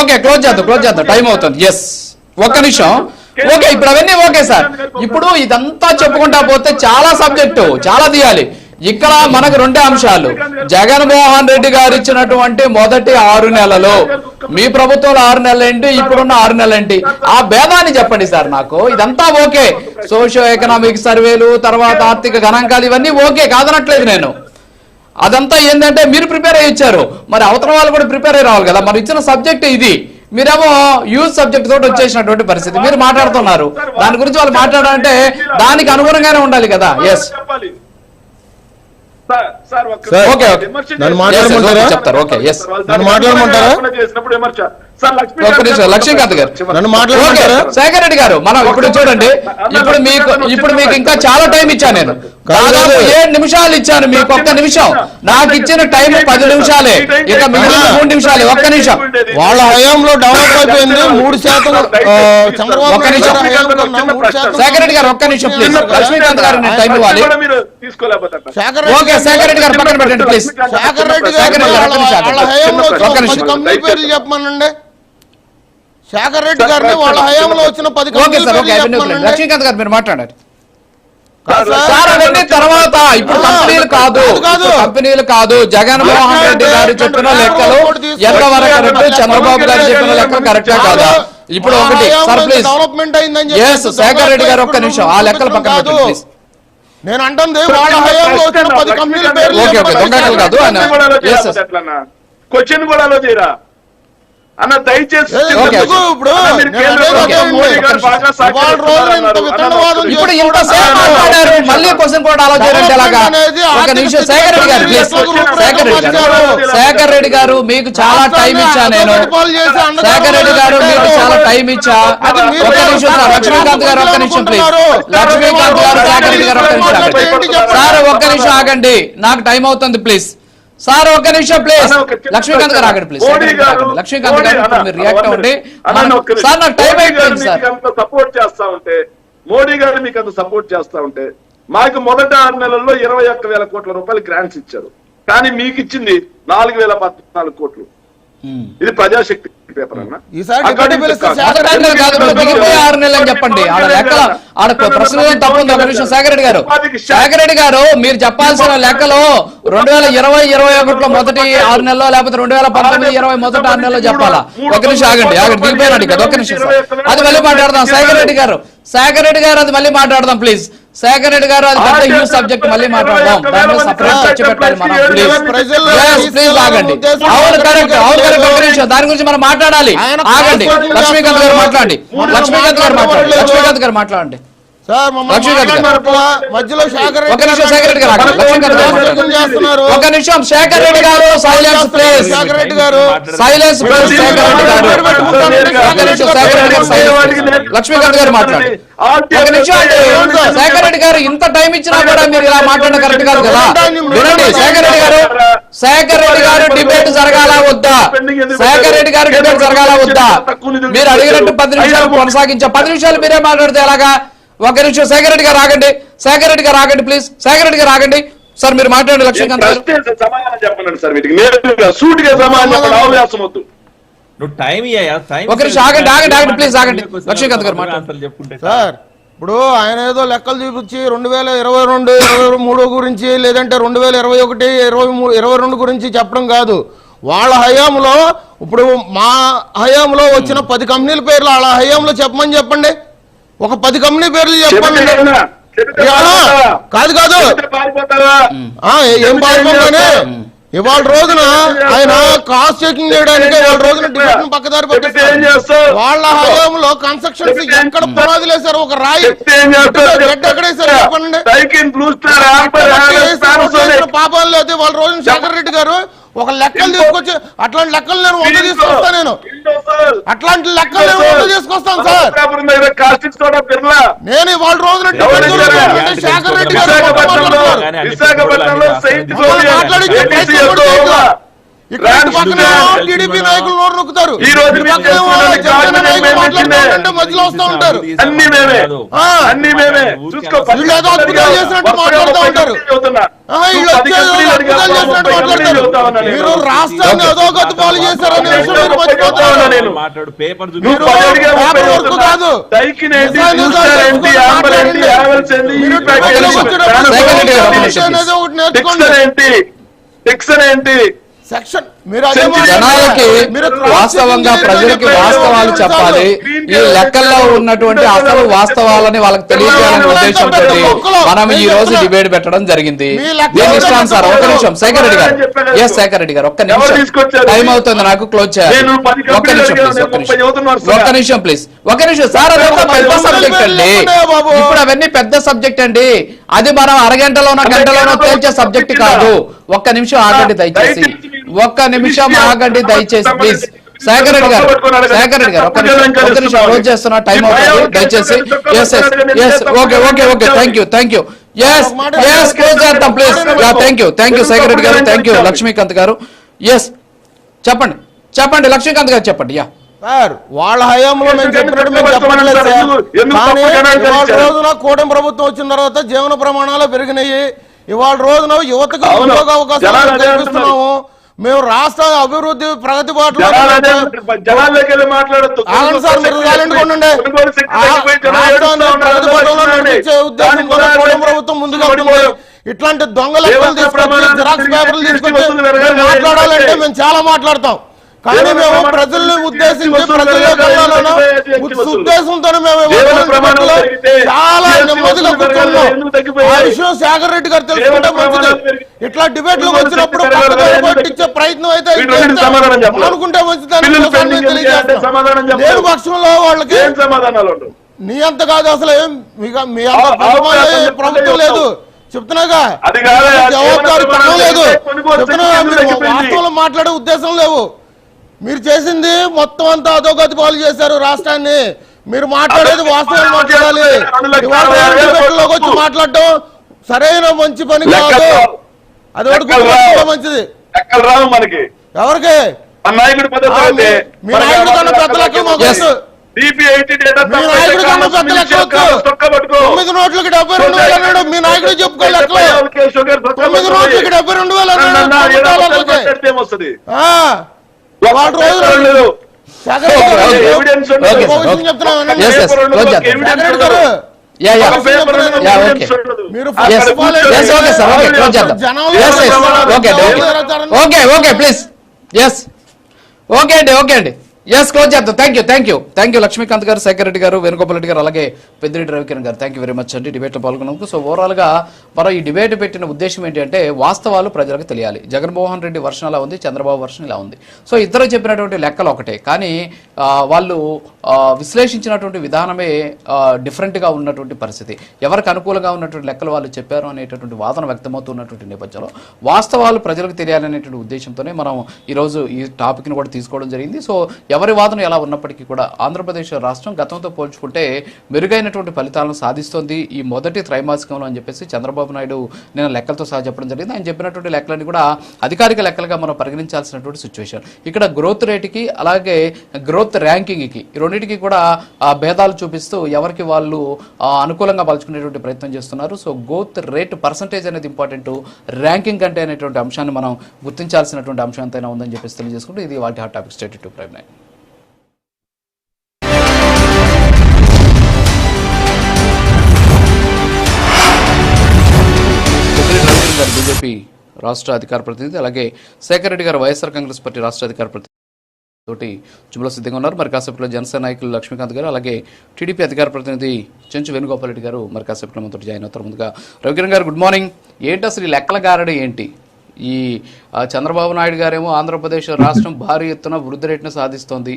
Okay close చేద్దాం close చేద్దాం. Time అవుతుంది. ఎస్ ఒక్క నిమిషం. ఓకే ఇప్పుడు అవన్నీ ఓకే సార్. ఇప్పుడు ఇదంతా చెప్పుకుంటా పోతే చాలా సబ్జెక్టు చాలా తీయాలి. ఇక్కడ మనకు రెండే అంశాలు. జగన్మోహన్ రెడ్డి గారు ఇచ్చినటువంటి మొదటి ఆరు నెలలు. మీ ప్రభుత్వంలో ఆరు నెలలు ఏంటి? ఇప్పుడున్న ఆరు నెలలు ఏంటి? ఆ భేదాన్ని చెప్పండి సార్ నాకు. ఇదంతా ఓకే. సోషియో ఎకనామిక్ సర్వేలు తర్వాత ఆర్థిక గణాంకాలు ఇవన్నీ ఓకే. కాదనట్లేదు నేను. అదంతా ఏంటంటే మీరు ప్రిపేర్ అయ్యి ఇచ్చారు. మరి అవతల వాళ్ళు కూడా ప్రిపేర్ అయ్యి రావాలి కదా. మరి ఇచ్చిన సబ్జెక్ట్ ఇది. మీరేమో యూజ్ సబ్జెక్ట్ తోటి వచ్చేసినటువంటి పరిస్థితి. మీరు మాట్లాడుతున్నారు. దాని గురించి వాళ్ళు మాట్లాడాలంటే దానికి అనుగుణంగానే ఉండాలి కదా. Yes okay? చెప్తారు, ఓకే, yes. నన్ను మాట్లాడమంటారా? లక్ష్మీ ఒక్క నిమిషం, లక్ష్మీకాంత్ గారు. శేఖర్ రెడ్డి గారు మనం ఇప్పుడు చూడండి. ఇప్పుడు మీకు ఇప్పుడు మీకు ఇంకా చాలా టైం ఇచ్చాను నేను. దాదాపు ఏడు నిమిషాలు ఇచ్చాను మీకు ఒక్క నిమిషం. నాకు ఇచ్చిన టైం పది నిమిషాలే. ఇక మిగిలిన మూడు నిమిషాలే ఒక్క నిమిషం. వాళ్ళ హయాంలో డెవలప్ అయిపోయింది మూడు శాతం ఒక్క నిమిషం. శేఖర్ రెడ్డి గారు ఒక్క నిమిషం ప్లీజ్ లక్ష్మీకాంత్ గారు నేను టైం ఇవ్వాలి. ఓకే శేఖర్ రెడ్డి గారు పక్కన పెట్టండి ప్లీజ్ శేఖర్ రెడ్డి గారు శేఖర్ రెడ్డి గారు, ఒక్క నిమిషం, ఒక్క నిమిషం. చెప్పమనండి. శేఖర్ రెడ్డి గారిని వాళ్ళ హయాంలో వచ్చిన పది లక్ష్మీకాంత్ గారు మీరు మాట్లాడారు. తర్వాత ఇప్పుడు కంపెనీలు కాదు కంపెనీలు కాదు జగన్మోహన్ రెడ్డి గారు చెప్పిన లెక్కలు ఎంతవరకు కరెక్ట్ చంద్రబాబు గారు చెప్పిన లెక్కలు కరెక్టా కాదా? ఇప్పుడు ఒకటి సార్ ప్లీజ్. డెవలప్మెంట్ అయిందని ఎస్ శేఖర్ రెడ్డి గారు ఒక్క నిమిషం ఆ లెక్కలు పక్కన కాదు. పెట్టండి ప్లీజ్. నేను అంటుంది వాళ్ళ హయాంలో వచ్చిన పది కంపెనీల పేర్లు ఓకే, ఓకే, చెప్పమని దొంగ కాదు. క్వశ్చన్ కూడా చేయరా? అన్న దయచేసి. ఇప్పుడు ఇప్పుడు ఇంతసేపు. మాట్లాడారు. మళ్ళీ క్వశ్చన్ కూడా అలా చేయండి ఒక ఆర్థిక నిమిషం. శేఖర్ రెడ్డి గారు శేఖర్ రెడ్డి గారు. శేఖర్ రెడ్డి గారు మీకు చాలా టైం ఇచ్చా నేను. శేఖర్ రెడ్డి గారు మీకు చాలా టైం ఇచ్చా ఒక్క నిమిషం సార్ లక్ష్మీకాంత్ గారు ఒక్క నిమిషం ప్లీజ్. లక్ష్మీకాంత్ గారు శేఖర్ రెడ్డి గారు ఒక్క నిమిషం ఆగండి. సార్ ఒక్క నిమిషం ఆగండి. నాకు టైం అవుతుంది ప్లీజ్. సార్ ఒక్క నిమిషం ప్లీజ్ లక్ష్మీకాంత్ గారు. ఆగండి ప్లీజ్ మోడీ గారు లక్ష్మీకాంత్ గారు మీరు రియాక్ట్ అవ్వండి. సార్ నాకు టైం అయిపోయింది సార్. సపోర్ట్ చేస్తా ఉంటే మోడీ గారు మీకు అంత సపోర్ట్ చేస్తా ఉంటే మాకు మొదటి ఆరు నెలల్లో ఇరవై ఒక్క వేల కోట్ల రూపాయలు గ్రాంట్స్ ఇచ్చారు. కానీ మీకు ఇచ్చింది నాలుగు వేల పద్నాలుగు కోట్లు. ఉమ్. ఇది ప్రజాశక్తి. పేపర్ అన్న? ఆరు నెలలు అని చెప్పండి. ఆడ ప్రశ్న ఒక నిమిషం గారు. శేఖర్ రెడ్డి గారు మీరు చెప్పాల్సిన లెక్కలు రెండు వేల ఇరవై ఇరవై ఒకటిలో మొదటి ఆరు నెలలో లేకపోతే రెండు వేల పంతొమ్మిది ఇరవై మొదటి ఆరు నెలలో చెప్పాలా? ఒక నిమిషం ఆగండి ఆగండి దిగిపోయినాడు కదా ఒక నిమిషం అది మళ్ళీ మాట్లాడదాం. శేఖర్ రెడ్డి గారు శేఖర్ రెడ్డి గారు అది మళ్ళీ మాట్లాడదాం ప్లీజ్. శేఖర్ రెడ్డి గారు అది పెద్ద యూజ్ సబ్జెక్ట్ మళ్ళీ మాట్లాడదాం. దాని సపరేట్ చర్చ పెట్టాలి మనం ప్లీజ్ ఆగండి. అవును కరెక్ట్ అవును కరెక్ట్ ఒక నిమిషం దాని గురించి మనం మాట్లాడాలి. ఆగండి. లక్ష్మీకాంత్ గారు మాట్లాడండి. లక్ష్మీకాంత్ గారు మాట్లాడండి. లక్ష్మీకాంత్ గారు మాట్లాడండి. సార్ మధ్యలో శేఖర్ ఒక నిమిషం రెడ్డి గారు ఆగండి. లక్ష్మీకాంత్ గారు మాట్లాడండి. చేస్తున్నారు ఒక నిమిషం శేఖర్ రెడ్డి గారు సైలెన్స్ ప్లీజ్ శేఖర్ రెడ్డి గారు సైలెన్స్ ప్లీజ్ శేఖర్ రెడ్డి గారు ఒక నిమిషం శేఖర్ రెడ్డి గారు సైలెన్స్ లక్ష్మీకాంత్ గారు మాట్లాడండి ఒక నిమిషం అండి శేఖర్ రెడ్డి గారు ఇంత టైం ఇచ్చినా కూడా మీరు ఇలా మాట్లాడడం కరెక్ట్ కాదు కదా వినండి శేఖర్ రెడ్డి గారు శేఖర్ రెడ్డి గారు డిబేట్ జరగాల వద్దా శేఖర్ రెడ్డి గారు డిబేట్ జరగాల వద్దా మీరు అడిగినట్టు పది నిమిషాలు కొనసాగించా పది నిమిషాలు మీరే మాట్లాడితే ఎలాగా ఒక నిమిషం శేఖర్ రెడ్డి గారు ఆగండి. శేఖర్ రెడ్డి గారు ఆగండి ప్లీజ్ శేఖర్ రెడ్డి గారు ఆగండి. సార్ మీరు మాట్లాడండి లక్ష్మీకాంత్ గారు. ప్రశ్న సమాధానం చెప్పండి సార్ వీటికి. నేరుగా సూటిగా సమాధానం చెప్పండి అవకాశం వద్దు. నువ్వు టైం ఇయ్యా టైం ఒక నిమిషం ఆగండి, ఆగండి, ఆగండి, please ఆగండి. లక్ష్మీకాంత్ గారు సార్ ఇప్పుడు ఆయన ఏదో లెక్కలు చూపించి రెండు వేల ఇరవై రెండు ఇరవై మూడు గురించి లేదంటే రెండు వేల ఇరవై ఒకటి ఇరవై మూడు ఇరవై రెండు గురించి చెప్పడం కాదు. వాళ్ళ హయాంలో ఇప్పుడు మా హయాంలో వచ్చిన పది కంపెనీల పేర్లు వాళ్ళ హయాంలో చెప్పమని చెప్పండి. ఒక పది కంపెనీ పేర్లు చెప్పండి? కాదు కాదు. ఏ- పాల్గొంటానే ఇవాళ రోజున ఆయన కాస్ట్ చెకింగ్ చేయడానికి వాళ్ళ రోజున డిబేట్ పక్కదారి పట్టిస్తారు? వాళ్ళ హయాంలో కన్స్ట్రక్షన్స్ ఎక్కడ? పునాదులు వేశారు ఒక రాయి? గడ్డ ఎక్కడ వేశారు చెప్పండి. పాపాలు లేదు వాళ్ళ రోజున శేఖర్ రెడ్డి గారు ఒక లెక్కలు తీసుకొచ్చి అట్లాంటి లెక్కలు నేను వంద తీసుకొస్తా నేను. అట్లాంటి లెక్కలు నేను వంద తీసుకొస్తాను సార్. అమలాపురం దగ్గర కాస్టిక్ సోడా బిర్లా నేను వాళ్ళ రోజున శేఖర్ రెడ్డి గారు టీడీపీ నాయకులు నోరు నొక్కుతారు. ఈ రోజు మధ్యలో వస్తూ ఉంటారు. అన్ని మేమే. అన్ని మేమే. చూసుకో చేసినట్టు మాట్లాడుతూ ఉంటారు. మీరు రాష్ట్రాన్ని అధోగతి పాలు చేశారనే మాట్లాడు పేపర్ మీరు పేపర్ వర్క్ కాదు. నిజాలు ఏంటి? సెక్షన్ జనాలకి వాస్తవంగా ప్రజలకి వాస్తవాలు చెప్పాలి. ఈ లెక్కల్లో ఉన్నటువంటి అసలు వాస్తవాలని వాళ్ళకి తెలియజేయాలనే ఉద్దేశంతో మనం ఈ రోజు డిబేట్ పెట్టడం జరిగింది. దీని ఇష్టాను సార్ ఒక్క నిమిషం. శేఖర్ రెడ్డి గారు. ఎస్ శేఖర్ రెడ్డి గారు. ఒక్క నిమిషం? టైం అవుతుంది నాకు క్లోజ్ చేయాలి. ఒక్క నిమిషం ప్లీజ్ ఒక్క నిమిషం. ప్లీజ్ ఒక్క నిమిషం సార్ అదంతా పెద్ద సబ్జెక్ట్ అండి. ఇప్పుడు అవన్నీ పెద్ద సబ్జెక్ట్ అండి. అది మనం అరగంటలోనో గంటలోనో తేల్చే సబ్జెక్ట్ కాదు. ఒక్క నిమిషం ఆగండి దయచేసి. ఒక్క నిమిషం ఆగండి దయచేసి ప్లీజ్. శేఖర్ రెడ్డి గారు శేఖర్ రెడ్డి గారు ఒక్క నిమిషం ఒక్క నిమిషం క్లోజ్ చేస్తున్నా టైం అవుతుంది. దయచేసి yes yes yes okay okay okay thank you thank you yes yes close చేద్దాం please thank you thank you Shekhar Reddy గారు థ్యాంక్ యూ లక్ష్మీకాంత్ గారు. ఎస్ చెప్పండి చెప్పండి లక్ష్మీకాంత్ గారు చెప్పండి యా సార్ వాళ్ళ హయాంలో మేము చెప్పినట్టు మేము సార్. చేశారు? రోజున కూటమి ప్రభుత్వం వచ్చిన తర్వాత జీవన ప్రమాణాలు పెరిగినాయి. ఇవాళ రోజున యువతకు. ఉద్యోగ అవకాశాలు కల్పిస్తున్నాము. మేము రాష్ట్ర అభివృద్ధి ప్రగతి బాటలో ప్రభుత్వం కొనుగోలు. ఇట్లాంటి దొంగ లెక్కలు దేవత తీసుకొచ్చి ప్రమాణాలు జిరాక్స్ పేపర్లు తీసుకొచ్చి మాట్లాడాలంటే మేము చాలా మాట్లాడతాం. కానీ మేము ప్రజల్ని ఉద్దేశించి. ఉద్దేశంతో మేము చాలా నెమ్మదిగా కూర్చున్నాం? ఆ విషయం శేఖర్ రెడ్డి గారు తెలుసుకుంటే మంచిది ఇట్లా డిబేట్లకు వచ్చినప్పుడు. పట్టించే ప్రయత్నం అయితే. అనుకుంటే మంచిదని బిల్లులు ప్రజల్ని పెండింగ్ ఎందుకు తెలియజేస్తాం. చేయాలంటే సమాధానం చెప్పాలి. లేని పక్షంలో వాళ్ళకి నీ అంత కాదు అసలు ఏం మీ అంత ప్రభుత్వం. లేదు చెప్తున్నాగా జవాబుదారీ లేదు చెప్తున్నా. వాస్తవంలో మాట్లాడే ఉద్దేశం లేవు మీరు చేసింది మొత్తం అంతా అధోగతి పాలు చేశారు రాష్ట్రాన్ని మీరు మాట్లాడేది వాస్తవాలు మాట్లాడాలి వచ్చి మాట్లాడటం సరైన మంచి పని కాదు. అది ఒకటి. మంచిది ఎవరికి మీ- నాయకుడి కన్నా పెద్ద లెక్కలు మాకు Yes. తెలుసు. DP 80 డేటా మీ నాయకుడి కన్నా పెద్ద లెక్కలు వచ్చు. తొక్క పట్టుకో. తొమ్మిది నోట్లకి డెబ్బై రెండు వేలు అన్నాడు మీ నాయకుడు తొమ్మిది. నోట్లకి డెబ్బై రెండు వేలు అన్నాడు ఓకే అండి ఓకే అండి. ఎస్ క్లోజ్ చేద్దాం thank you thank you thank you Lakshmikanth గారు శేఖర్ రెడ్డి గారు వేణుగోపాల్ రెడ్డి గారు అలాగే పెద్దిరెడ్డి రవికిరణ్ గారు. థ్యాంక్ యూ వెరీ మచ్ అండి. డిబేట్లో పాల్గొన్నందుకు. సో ఓవరాల్గా మనం ఈ డిబేట్ పెట్టిన ఉద్దేశం ఏంటి అంటే వాస్తవాలు ప్రజలకు తెలియాలి. జగన్మోహన్ రెడ్డి వర్షం అలా ఉంది చంద్రబాబు వర్షం ఇలా ఉంది. సో ఇద్దరు చెప్పినటువంటి లెక్కలు ఒకటే. కానీ వాళ్ళు విశ్లేషించినటువంటి విధానమే డిఫరెంట్గా ఉన్నటువంటి పరిస్థితి. ఎవరికి అనుకూలంగా ఉన్నటువంటి లెక్కలు వాళ్ళు చెప్పారు అనేటటువంటి వాదన వ్యక్తమవుతున్నటువంటి నేపథ్యంలో వాస్తవాలు ప్రజలకు తెలియాలనేటువంటి ఉద్దేశంతోనే మనం ఈరోజు ఈ టాపిక్ని కూడా తీసుకోవడం జరిగింది. సో ఎవరి వాదన ఎలా ఉన్నప్పటికీ కూడా ఆంధ్రప్రదేశ్ రాష్ట్రం గతంతో పోల్చుకుంటే మెరుగైనటువంటి ఫలితాలను సాధిస్తోంది. ఈ మొదటి త్రైమాసికంలో అని చెప్పేసి చంద్రబాబు నాయుడు నేను లెక్కలతో సహా చెప్పడం జరిగింది. ఆయన చెప్పినటువంటి లెక్కలన్నీ కూడా అధికారిక లెక్కలుగా మనం పరిగణించాల్సినటువంటి సిచ్యువేషన్ ఇక్కడ గ్రోత్ రేటుకి అలాగే గ్రోత్ ర్యాంకింగ్కి రెండింటికి కూడా భేదాలు చూపిస్తూ ఎవరికి వాళ్ళు అనుకూలంగా పలుచుకునేటువంటి ప్రయత్నం చేస్తున్నారు. సో గ్రోత్ రేట్ పర్సంటేజ్ అనేది ఇంపార్టెంట్ ర్యాంకింగ్ అంటే అనేటువంటి అంశాన్ని మనం గుర్తించాల్సినటువంటి అంశం ఎంతైనా ఉందని చెప్పేసి తెలియజేసుకుంటూ ఇది వాటి hot topic state to prime nine BJP రాష్ట్ర అధికార ప్రతినిధి అలాగే శేఖర్ రెడ్డి గారు వైఎస్ఆర్ కాంగ్రెస్ పార్టీ రాష్ట్ర అధికార ప్రతినిధి తోటి జుమ్లో సిద్ధంగా ఉన్నారు. మరి కాసేపట్లో జనసేన నాయకులు లక్ష్మీకాంత్ గారు అలాగే టీడీపీ అధికార ప్రతినిధి చెంచు వేణుగోపాల్ రెడ్డి గారు మరి కాసేపట్లో మనతో జాయిన్ అవుతారు. ముందుగా రవికిరణ్ గారు గుడ్ మార్నింగ్. ఏంటి అసలు ఈ లెక్కల గారడి ఏంటి? ఈ చంద్రబాబు నాయుడు గారేమో ఆంధ్రప్రదేశ్ రాష్ట్రం భారీ ఎత్తున వృద్ధి రేటును సాధిస్తోంది.